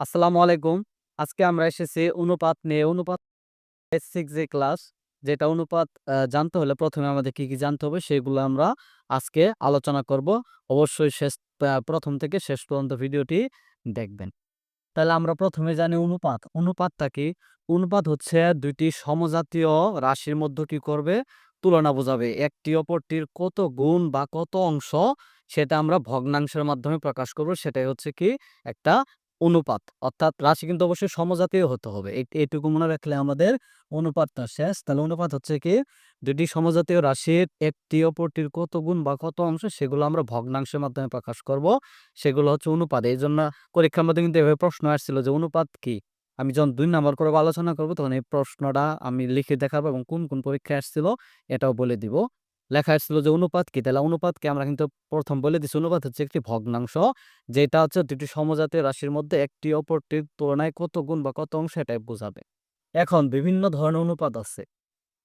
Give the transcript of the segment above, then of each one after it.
আসসালামু আলাইকুম। আজকে আমরা এসেছি অনুপাত নিয়ে। অনুপাত বেসিক যে ক্লাস, যেটা অনুপাত জানতে হলে প্রথমে আমাদের কি, কি জানতে হবে সেগুলো আমরা আজকে আলোচনা করব। অবশ্যই শেষ ১ম থেকে শেষ পর্যন্ত ভিডিওটি দেখবেন। তাহলে আমরা প্রথমে জানি অনুপাত। অনুপাতটা কি? অনুপাত হচ্ছে দুইটি সমজাতীয় রাশির মধ্যে কি করবে? তুলনা বোঝাবে। একটি অপরটির কত গুণ বা কত অংশ সেটা আমরা ভগ্নাংশের মাধ্যমে প্রকাশ করব। সেটাই হচ্ছে কি একটা অনুপাত। অর্থাৎ রাশি কিন্তু অবশ্যই সমজাতীয় হতে হবে। এই এইটুকু মনে রাখলে আমাদের অনুপাতটা শেষ। তাহলে অনুপাত হচ্ছে কি ২ টি সমজাতীয় রাশির একটি অপরটির কত গুণ বা কত অংশ সেগুলো আমরা ভগ্নাংশের মাধ্যমে প্রকাশ করব। সেগুলো হচ্ছে অনুপাত। এই জন্য পরীক্ষার মধ্যে কিন্তু এভাবে প্রশ্ন আসছিল যে অনুপাত কি? আমি যখন দুই নাম্বার করে আলোচনা করব তখন এই প্রশ্নটা আমি লিখে দেখাবো এবং কোন, কোন পরীক্ষায় আসছিল এটাও বলে দিব। লেখা আসছিল যে অনুপাত কি? তাহলে অনুপাতকে আমরা কিন্তু ১ম বলে দিছি অনুপাত হচ্ছে একটি ভগ্নাংশ। যেটা হচ্ছে ২ টি সমজাতীয় রাশির মধ্যে একটি অপরটির তুলনায় কত গুণ বা কত অংশ এটাই বোঝাবে। এখন বিভিন্ন ধরনের অনুপাত আছে।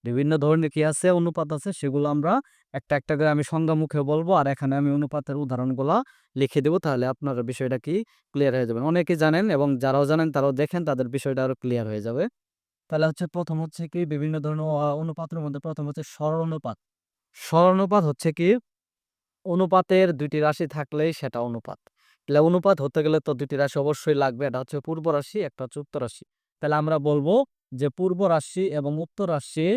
বিভিন্ন ধরনের কি আছে? অনুপাত আছে সেগুলো আমরা একটা, একটা করে আমি সংজ্ঞা মুখে বলব আর এখানে আমি অনুপাতের উদাহরণগুলা লিখে দেবো তাহলে আপনার বিষয়টা কি ক্লিয়ার হয়ে যাবে অনেকেই জানেন এবং যারাও জানেন তারাও দেখেন তাদের বিষয়টা আরও ক্লিয়ার হয়ে যাবে। তাহলে হচ্ছে প্রথম হচ্ছে কি বিভিন্ন ধরনের অনুপাতের মধ্যে প্রথম হচ্ছে সরল অনুপাত। সরল হচ্ছে কি অনুপাতের দুইটি রাশি থাকলেই সেটা অনুপাত। তাহলে অনুপাত হতে গেলে তো ২ টি রাশি অবশ্যই লাগবে। এটা হচ্ছে পূর্ব রাশি, একটা হচ্ছে উত্তর রাশি। তাহলে আমরা বলব যে পূর্ব রাশি এবং উত্তর রাশি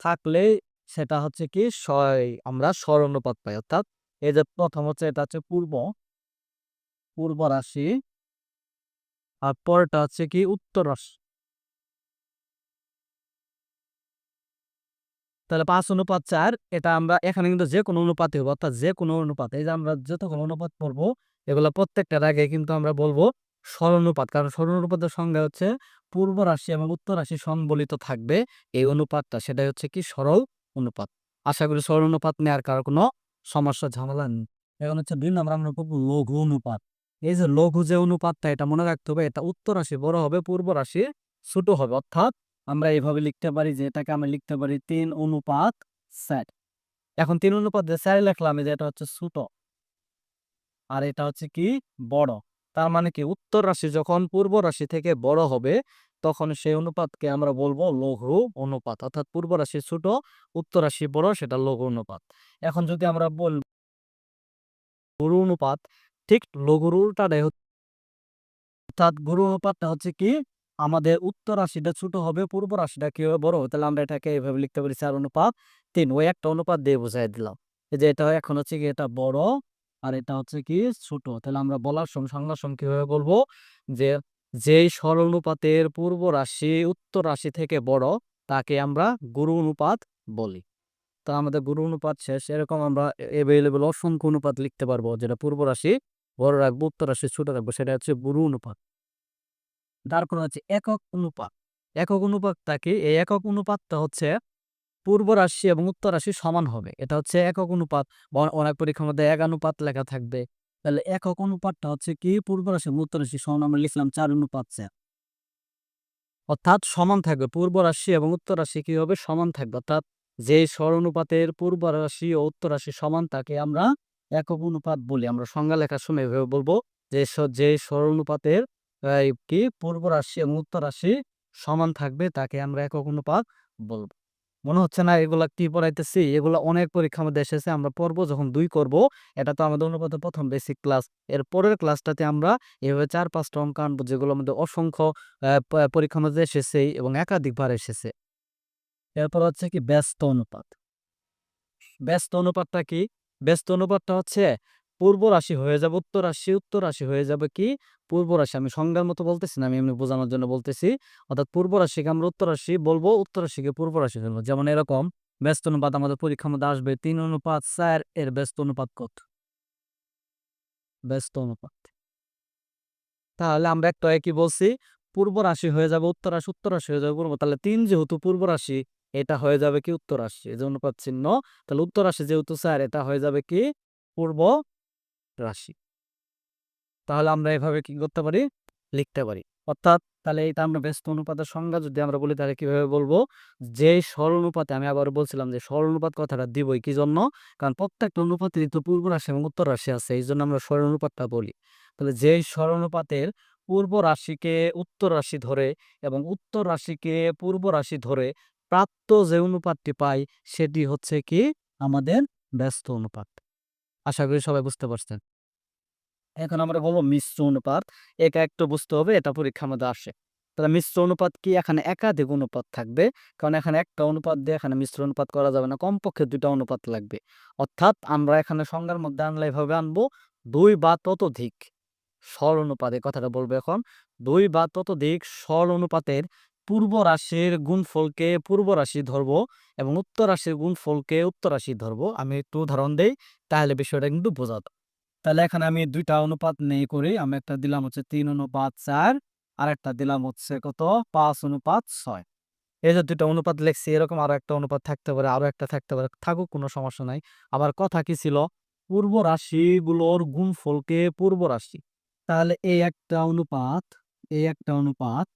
থাকলেই সেটা হচ্ছে কি আমরা অনুপাত পাই। অর্থাৎ এই যে প্রথম হচ্ছে এটা হচ্ছে পূর্ব, পূর্ব রাশি আর পরেরটা হচ্ছে কি উত্তর রাশি। তাহলে পাঁচ অনুপাত ৪ এটা আমরা এখানে কিন্তু যেকোনো অনুপাতই হবে। অর্থাৎ যেকোনো অনুপাত। এই যে আমরা যতগুলো অনুপাত পড়ব এগুলো প্রত্যেকটার আগে কিন্তু আমরা বলব সরল অনুপাত। কারণ সরল অনুপাতের সংজ্ঞা হচ্ছে পূর্ব রাশি এবং উত্তর রাশি সংবলিত থাকবে এই অনুপাতটা। সেটাই হচ্ছে কি সরল অনুপাত। আশা করি সরল অনুপাত নিয়ে আর কারও কোনো সমস্যা ঝামেলা নেই। এখন হচ্ছে ২ নম্বর আমরা পড়ব লঘু অনুপাত। এই যে লঘু যে অনুপাতটা এটা মনে রাখতে হবে এটা উত্তর রাশি বড় হবে, পূর্ব রাশি ছোট হবে। অর্থাৎ আমরা এভাবে লিখতে পারি যে এটাকে আমরা লিখতে পারি তিন অনুপাত ৪। এখন তিন অনুপাত যে ৪ লিখলাম যে এটা হচ্ছে ছোট। আর এটা হচ্ছে কি বড়। তার মানে কি উত্তর রাশি যখন পূর্ব রাশি থেকে বড় হবে তখন সেই অনুপাতকে আমরা বলব লঘু অনুপাত। অর্থাৎ পূর্ব রাশি ছোট, উত্তর রাশি বড় সেটা লঘু অনুপাত। এখন যদি আমরা বল গুরু অনুপাত ঠিক লঘুর উল্টাটাই অর্থাৎ গুরু অনুপাতটা হচ্ছে কি আমাদের উত্তর রাশিটা ছোট হবে, পূর্ব রাশিটা কি হবে বড়। তাহলে আমরা এটাকে এভাবে লিখতে পারি ৪ অনুপাত ৩ ওই একটা অনুপাত দিয়ে বুঝাই দিলাম। এই যে এটা এখন হচ্ছে কি এটা বড় আর এটা হচ্ছে কি ছোট। তাহলে আমরা বলার সময় সংজ্ঞার সময় কীভাবে বলব যে যেই সরল অনুপাতের পূর্ব রাশি উত্তর রাশি থেকে বড় তাকে আমরা গুরু অনুপাত বলি। তো আমাদের গুরু অনুপাত শেষ। এরকম আমরা এভেইলেবল অসংখ্য অনুপাত লিখতে পারব যেটা পূর্ব রাশি বড় রাখব, উত্তর রাশি ছোট রাখব সেটা হচ্ছে গুরু অনুপাত। তারপর হচ্ছে একক অনুপাত। একক অনুপাতটা কি? এই একক অনুপাতটা হচ্ছে পূর্ব রাশি এবং উত্তর রাশি সমান হবে। এটা হচ্ছে একক অনুপাত। অনেক পরীক্ষার মধ্যে একানুপাত লেখা থাকবে। তাহলে একক অনুপাতটা হচ্ছে কি পূর্ব রাশি এবং উত্তর রাশি সমান আমরা লিখলাম ৪ অনুপাত ৪। অর্থাৎ সমান থাকবে। পূর্ব রাশি এবং উত্তর রাশি কি হবে? সমান থাকবে। অর্থাৎ যেই সরনুপাতের পূর্ব রাশি ও উত্তর রাশি সমান, তাকে আমরা একক অনুপাত বলি। আমরা সংজ্ঞা লেখার সময় বলব যে স যেই সরনুপাতের এই কি পূর্ব রাশি এবং উত্তর রাশি সমান থাকবে, তাকে আমরা একক অনুপাত বলব। মনে হচ্ছে না এগুলা কি পড়াইতেছি? এগুলা অনেক পরীক্ষার মধ্যে এসেছে। আমরা পড়ব, যখন ২ করব, এটা তো আমাদের অনুপাতের ১ম বেসিক ক্লাস। এর পরের ক্লাসটাতে আমরা এভাবে ৪-৫ টা অঙ্ক আনব যেগুলোর মধ্যে অসংখ্য আ প পরীক্ষার মধ্যে এসেছে এবং একাধিকবার এসেছে। এরপর হচ্ছে কি ব্যস্ত অনুপাত। ব্যস্ত অনুপাতটা কি? ব্যস্ত অনুপাতটা হচ্ছে পূর্ব রাশি হয়ে যাবে উত্তর রাশি, উত্তর রাশি হয়ে যাবে কি পূর্ব রাশি। আমি সংজ্ঞার মতো বলতেছি না, আমি এমনি বোঝানোর জন্য বলতেছি। অর্থাৎ পূর্ব রাশিকে আমরা উত্তর রাশি বলব, উত্তর রাশিকে পূর্ব রাশি বলব। যেমন এরকম ব্যস্ত অনুপাত আমাদের পরীক্ষার মধ্যে আসবে ৩ অনুপাত ৪ এর ব্যস্ত অনুপাত কত? ব্যস্ত অনুপাত। তাহলে আমরা একটা কি বলছি? পূর্ব রাশি হয়ে যাবে উত্তর রাশি, উত্তর রাশি হয়ে যাবে পূর্ব। তাহলে তিন যেহেতু পূর্ব রাশি এটা হয়ে যাবে কি উত্তর রাশি। এই যে অনুপাত চিহ্ন। তাহলে উত্তর রাশি যেহেতু ৪ এটা হয়ে যাবে কি পূর্ব রাশি। তাহলে আমরা এভাবে কি করতে পারি? লিখতে পারি। অর্থাৎ তাহলে এটা আমরা ব্যস্ত অনুপাতের সংজ্ঞা যদি আমরা বলি, তাহলে কীভাবে বলব? যেই সরল অনুপাতে আমি আবার বলছিলাম যে সরল অনুপাত কথাটা দিবই কি জন্য? কারণ প্রত্যেকটা অনুপাতেরই তো পূর্ব রাশি এবং উত্তর রাশি আছে। এই জন্য আমরা সরল অনুপাতটা বলি। তাহলে যেই সরল অনুপাতের পূর্ব রাশিকে উত্তর রাশি ধরে এবং উত্তর রাশিকে পূর্ব রাশি ধরে প্রাপ্ত যে অনুপাতটি পাই, সেটি হচ্ছে কি আমাদের ব্যস্ত অনুপাত আশা করি সবাই বুঝতে পারছেন। এখন আমরা বলব মিশ্র অনুপাত। এটা একটু বুঝতে হবে, এটা পরীক্ষার মধ্যে আসে। তাহলে মিশ্র অনুপাত কি? এখানে একাধিক অনুপাত থাকবে। কারণ এখানে একটা অনুপাত দিয়ে এখানে মিশ্র অনুপাত করা যাবে না, কমপক্ষে দুটা অনুপাত লাগবে। অর্থাৎ আমরা এখানে সংজ্ঞার মধ্যে আনলে এভাবে আনব, দুই বা ততোধিক স্বর অনুপাত, এই কথাটা বলব এখন। দুই বা ততোধিক স্বর অনুপাতের পূর্ব রাশির গুণফলকে পূর্ব রাশি ধরবো এবং উত্তর রাশির গুণফলকে উত্তর রাশি ধরবো। আমি একটু উদাহরণ দেই, তাহলে বিষয়টা কিন্তু বোঝা। তাহলে এখানে আমি দুইটা অনুপাত নেই করি। আমি একটা দিলাম হচ্ছে তিন অনুপাত চার আর একটা দিলাম হচ্ছে কত? পাঁচ অনুপাত ছয়। এই যে দুইটা অনুপাত লিখছি, এরকম আরও একটা অনুপাত থাকতে পারে, আরও একটা থাকতে পারে, থাকুক, কোনো সমস্যা নাই। আবার কথা কি ছিল? পূর্ব রাশিগুলোর গুণফলকে পূর্ব রাশি। তাহলে এই একটা অনুপাত, এই একটা অনুপাত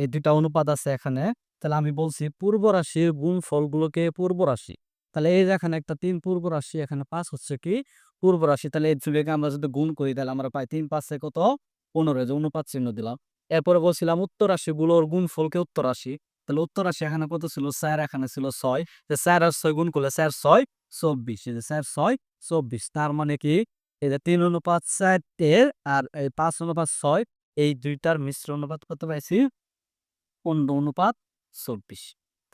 এই দুইটা অনুপাত আছে এখানে। তাহলে আমি বলছি পূর্ব রাশির গুণফলগুলোকে পূর্ব রাশি। তাহলে এই যে এখানে একটা তিন পূর্ব রাশি, এখানে পাঁচ হচ্ছে কি? পূর্ব রাশি। তাহলে এই দুটোকে আমরা যদি গুণ করি, তাহলে আমরা পাই তিন, পাঁচে কত? পনেরো। যে অনুপাত চিহ্ন দিলাম। এরপরে বলছিলাম উত্তর রাশিগুলোর গুণফলকে উত্তর রাশি। তাহলে উত্তর রাশি এখানে কত ছিল? চার, এখানে ছিল ছয়। যে চার আর ছয় গুণ করলে চার, ছয়, চব্বিশ। এই যে চার, ছয়, চব্বিশ। তার মানে কি? এই যে তিন অনুপাত চারের আর এই পাঁচ অনুপাত ছয়, এই দুইটার মিশ্র অনুপাত কত পাইছি? পনেরো অনুপাত চব্বিশ।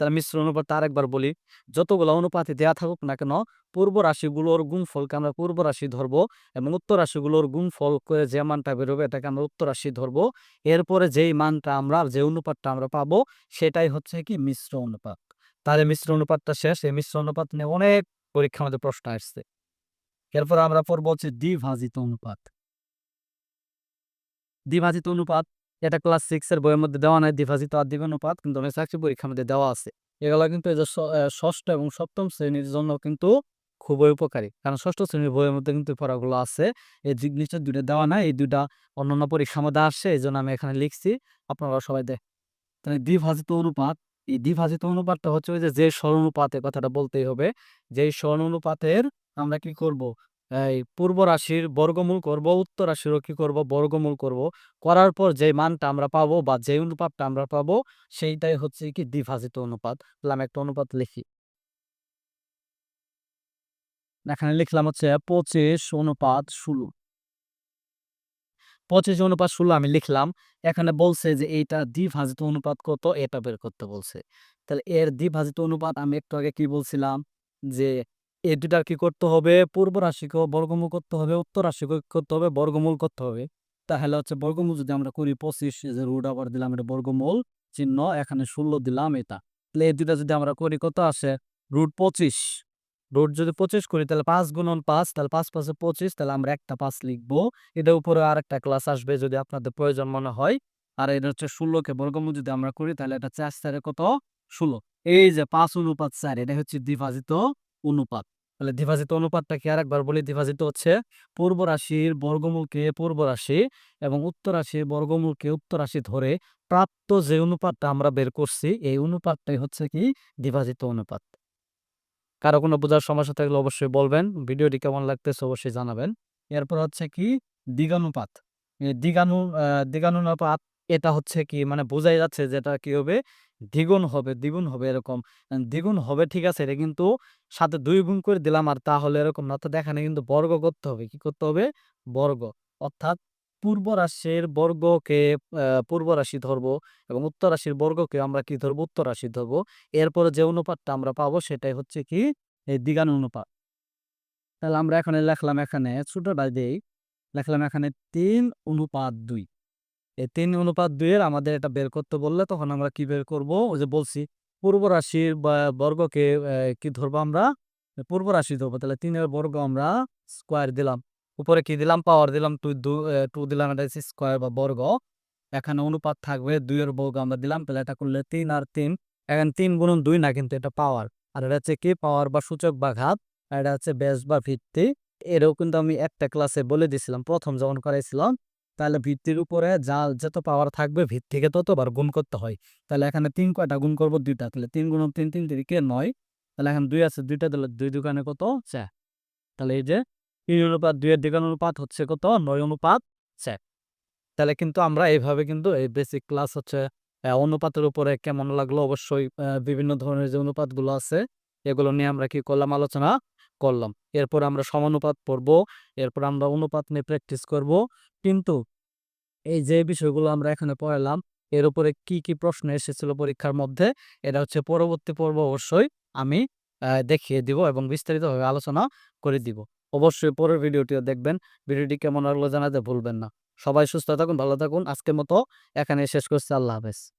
তাহলে মিশ্র অনুপাত আরেকবার বলি, যতগুলো অনুপাতে দেয়া থাকুক না কেন, পূর্ব রাশিগুলোর গুণফলকে আমরা পূর্ব রাশি ধরবো এবং উত্তর রাশিগুলোর গুণফল করে যে মানটা বেরোবে এটাকে আমরা উত্তর রাশি ধরবো। এরপরে যেই মানটা আমরা, যে অনুপাতটা আমরা পাবো, সেটাই হচ্ছে কি মিশ্র অনুপাত। তাহলে মিশ্র অনুপাতটা শেষ, এই মিশ্র অনুপাত নিয়ে অনেক পরীক্ষার মধ্যে প্রশ্ন আসছে। এরপর আমরা পড়ব হচ্ছে দ্বিভাজিত অনুপাত। দ্বিভাজিত অনুপাত এটা ক্লাস সিক্স এর বইয়ের মধ্যে দেওয়া নাই দ্বিভাজিত আর দ্বিগুণানুপাত কিন্তু অনেক চাকরি পরীক্ষার মধ্যে দেওয়া আছে। এগুলো কিন্তু এই যে ষষ্ঠ এবং সপ্তম শ্রেণির জন্য কিন্তু খুবই উপকারী। কারণ ষষ্ঠ শ্রেণির বইয়ের মধ্যে কিন্তু পড়াগুলো আছে। এই নিচে দুইটা দেওয়া নাই, এই দুইটা অন্যান্য পরীক্ষার মধ্যে আসছে, এই জন্য আমি এখানে লিখছি, আপনারা সবাই দেখ তাহলে দ্বিভাজিত অনুপাত, এই দ্বিভাজিত অনুপাতটা হচ্ছে ওই যে যে স্বর্ণানুপাতের কথাটা বলতেই হবে। যে স্বর্ণ অনুপাতের আমরা কি করব? এই পূর্ব রাশির বর্গমূল করব, উত্তর রাশিরও কি করব, বর্গমূল করব। করার পর যে মানটা আমরা পাবো বা যে অনুপাতটা আমরা পাবো, সেইটাই হচ্ছে কি দ্বিভাজিত অনুপাত। তাহলে একটা অনুপাত লিখি। এখানে লিখলাম হচ্ছে পঁচিশ অনুপাত ষোলো। পঁচিশ অনুপাত ষোলো আমি লিখলাম। এখানে বলছে যে এইটা দ্বিভাজিত অনুপাত কত? এটা বের করতে বলছে। তাহলে এর দ্বিভাজিত অনুপাত আমি একটু আগে কি বলছিলাম? যে এই দুটার কি করতে হবে? পূর্ব রাশিকেও বর্গমূল করতে হবে উত্তর রাশিকেও কি করতে হবে, বর্গমূল করতে হবে। তাহলে হচ্ছে বর্গমূল যদি আমরা করি পঁচিশ যে রুট আবার দিলাম এটা বর্গমূল, চিহ্ন এখানে ষোলো দিলাম এটা। তাহলে এই দুটা যদি আমরা করি কত আসে? রুট পঁচিশ। রুট যদি পঁচিশ করি তাহলে পাঁচ গুণন পাঁচ, তাহলে পাঁচ পাঁচে পঁচিশ, তাহলে আমরা একটা পাঁচ লিখব। এটা উপরে আর একটা ক্লাস আসবে যদি আপনাদের প্রয়োজন মনে হয়। আর এটা হচ্ছে ষোলোকে বর্গমূল যদি আমরা করি তাহলে এটা চার চারে কত? ষোলো। এই যে পাঁচ অনুপাত চার এটা হচ্ছে দ্বিভাজিত অনুপাত। তাহলে দ্বিভাজিত অনুপাতটা কি আর একবার বলি। দ্বিভাজিত হচ্ছে পূর্ব রাশির বর্গমূলকে পূর্ব রাশি এবং উত্তর রাশির বর্গমূলকে উত্তর রাশি ধরে প্রাপ্ত যে অনুপাতটা আমরা বের করছি এই অনুপাতটাই হচ্ছে কি? দ্বিভাজিত অনুপাত। কারও কোনো বোঝার সমস্যা থাকলে অবশ্যই বলবেন। ভিডিওটি কেমন লাগতেছে অবশ্যই জানাবেন। এরপর হচ্ছে কি? দ্বিগানু আহ, দ্বিগানুপাত এটা হচ্ছে কি মানে বোঝাই যাচ্ছে যেটা কি হবে? দ্বিগুণ হবে দ্বিগুণ হবে এরকম। দ্বিগুণ হবে ঠিক আছে, এটা কিন্তু সাথে দুই গুণ করে দিলাম আর তাহলে এরকম না। তো দেখানে, কিন্তু বর্গ করতে হবে। কি করতে হবে? বর্গ। অর্থাৎ পূর্ব রাশির বর্গকে পূর্ব রাশি ধরবো এবং উত্তর রাশির বর্গকে আমরা কি ধরবো? উত্তর রাশি ধরবো। এরপরে যে অনুপাতটা আমরা পাবো সেটাই হচ্ছে কি? এই দ্বিগান অনুপাত। তাহলে আমরা এখানে লেখলাম এখানে, ছোটটা দেই লেখলাম এখানে তিন অনুপাত দুই। তিন অনুপাত দুইয়ের আমাদের এটা বের করতে বললে তখন আমরা কি বের করব? ওই যে বলছি, পূর্ব রাশির বর্গকে কি ধরবো আমরা? পূর্ব রাশি ধরবো। তাহলে তিনের বর্গ আমরা স্কোয়ার দিলাম। উপরে কি দিলাম? পাওয়ার দিলাম। টু টু দিলাম এটা স্কোয়ার বা বর্গ। এখানে অনুপাত থাকবে দুইয়ের বর্গ আমরা দিলাম। তাহলে এটা করলে তিন আর তিন, এখানে তিন গুণন দুই না কিন্তু এটা পাওয়ার আর এটা হচ্ছে কি? পাওয়ার বা সূচক বা ঘাত। এটা হচ্ছে বেস বা ভিত্তি। এরও কিন্তু আমি একটা ক্লাসে বলে দিছিলাম। প্রথম যখন করাইছিলাম তাহলে ভিত্তির উপরে যা, যত পাওয়ার থাকবে ভিত্তিকে ততবার গুণ করতে হয়। তাহলে এখানে তিন কয়টা গুণ করব? দুইটা। তাহলে তিন গুণ তিন তিন তিরিকে নয়। তাহলে এখন দুই আছে, দুইটা দিলে দুই দোকানে কত? চার তাহলে এই যে তিন অনুপাত, দুইয়ের দিকান অনুপাত হচ্ছে কত? নয় অনুপাত চার তাহলে কিন্তু আমরা এইভাবে কিন্তু এই বেসিক ক্লাস হচ্ছে অনুপাতের উপরে কেমন লাগল? অবশ্যই বিভিন্ন ধরনের যে অনুপাতগুলো আছে, এগুলো নিয়ে আমরা কি করলাম? আলোচনা করলাম। এরপর আমরা সমানুপাত পড়ব, এরপর আমরা অনুপাত নিয়ে প্র্যাকটিস করব। কিন্তু এই যে বিষয়গুলো আমরা এখানে পড়ালাম এর উপরে কি, কি প্রশ্ন এসেছিল পরীক্ষার মধ্যে এটা হচ্ছে পরবর্তী পর্ব অবশ্যই আমি দেখিয়ে দিব এবং বিস্তারিতভাবে আলোচনা করে দিব। অবশ্যই পরের ভিডিওটিও দেখবেন। ভিডিওটি কেমন লাগল জানাতে ভুলবেন না। সবাই সুস্থ থাকুন, ভালো থাকুন। আজকের মতো এখানে শেষ করছি। আল্লাহ হাফেজ।